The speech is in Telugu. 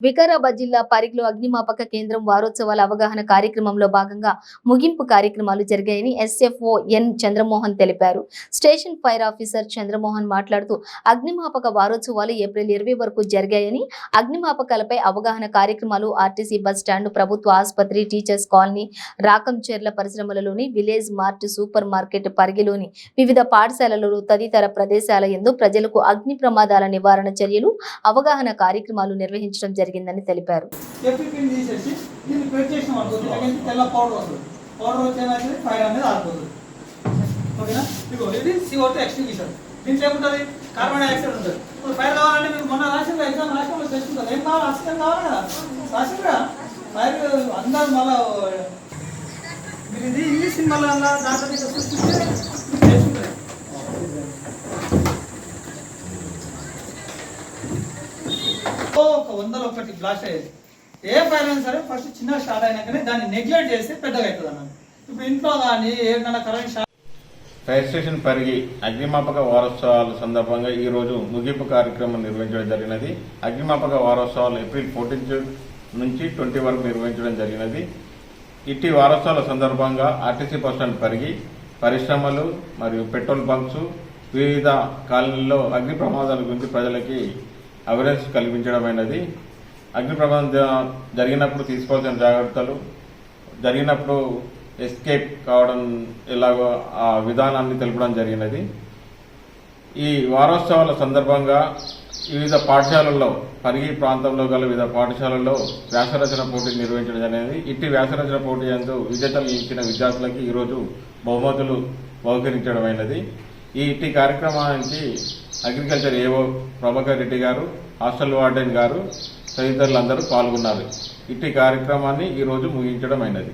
వికారాబాద్ జిల్లా పరిగిలో అగ్నిమాపక కేంద్రం వారోత్సవాల అవగాహన కార్యక్రమంలో భాగంగా ముగింపు కార్యక్రమాలు జరిగాయని ఎస్ఎఫ్ఓ ఎన్ చంద్రమోహన్ తెలిపారు. స్టేషన్ ఫైర్ ఆఫీసర్ చంద్రమోహన్ మాట్లాడుతూ అగ్నిమాపక వారోత్సవాలు ఏప్రిల్ ఇరవై వరకు జరిగాయని అగ్నిమాపకాలపై అవగాహన కార్యక్రమాలు ఆర్టీసీ బస్ స్టాండ్ ప్రభుత్వ ఆసుపత్రి టీచర్స్ కాలనీ రాకంచేర్ల పరిశ్రమలలోని విలేజ్ మార్ట్ సూపర్ మార్కెట్ పరిగిలోని వివిధ పాఠశాలలలో తదితర ప్రదేశాల యందు ప్రజలకు అగ్ని ప్రమాదాల నివారణ చర్యలు అవగాహన కార్యక్రమాలు నిర్వహించడం జరిగింది. జరిగిందని తెలిపారు. తీసేసి తెల్ల పౌడర్ పౌడర్ అనేది ఓకేనా? ఇది దీంట్లో ఏముంటుంది? కార్బన్ డైఆక్సైడ్ ఉంటుంది. ఇప్పుడు ఫైర్ కావాలంటే మీరు మొన్న రాసిన ఎగ్జామ్ రాసినప్పుడు తెలుసుకుంటారు ఏం కావాలి? ఆక్సిజన్ కావాలి కదా రాసిండ్రా? ఫైర్ అందరూ మళ్ళా మీరు ఇది ఇంగ్లీష్ సినిమాలో దాంట్లో మీకు ఒక వందలు ఒకటి బ్లాస్ట్ అయ్యేది. ఏ ఫైల్ అయినా సరే ఫస్ట్ చిన్న స్టార్ట్ అయినాకనే దాన్ని నెగ్లెక్ట్ చేస్తే పెద్దగా అవుతుంది అన్నమాట ఇప్పుడు ఇంట్లో కానీ ఏదైనా current short fire station Parigi అగ్నిమాపక వారోత్సవాల సందర్భంగా ఈ రోజు ముగింపు కార్యక్రమం నిర్వహించడం జరిగినది. అగ్నిమాపక వారోత్సవాలు ఏప్రిల్ ఫోర్టీన్త్ నుంచి ట్వంటీ వరకు నిర్వహించడం జరిగినది. ఇట్టి వారోత్సవాల సందర్భంగా ఆర్టీసీ బస్ స్టాండ్ పరిగి పరిశ్రమలు మరియు పెట్రోల్ బంక్స్ వివిధ కాలనీల్లో అగ్ని ప్రమాదాల గురించి ప్రజలకి అవేర్నెస్ కల్పించడమైనది అగ్ని ప్రమాదం జ- జరిగినప్పుడు తీసుకోవాల్సిన జాగ్రత్తలు జరిగినప్పుడు ఎస్కేప్ కావడం ఎలాగో ఆ విధానాన్ని తెలపడం జరిగినది. ఈ వారోత్సవాల సందర్భంగా వివిధ పాఠశాలల్లో పరిగి ప్రాంతంలో గల వివిధ పాఠశాలల్లో వ్యాసరచన పోటీ నిర్వహించడం అనేది ఇట్టి వ్యాసరచన పోటీ యందు విజేతలు ఇచ్చిన విద్యార్థులకి ఈరోజు బహుమతులు బహుకరించడమైనది ఈ ఇట్టి కార్యక్రమానికి అగ్రికల్చర్ ఏవో ప్రభాకర్ రెడ్డి గారు హాస్టల్ వార్డెన్ గారు తదితరులందరూ పాల్గొన్నారు. ఇట్టి కార్యక్రమాన్ని ఈరోజు ముగించడం అయినది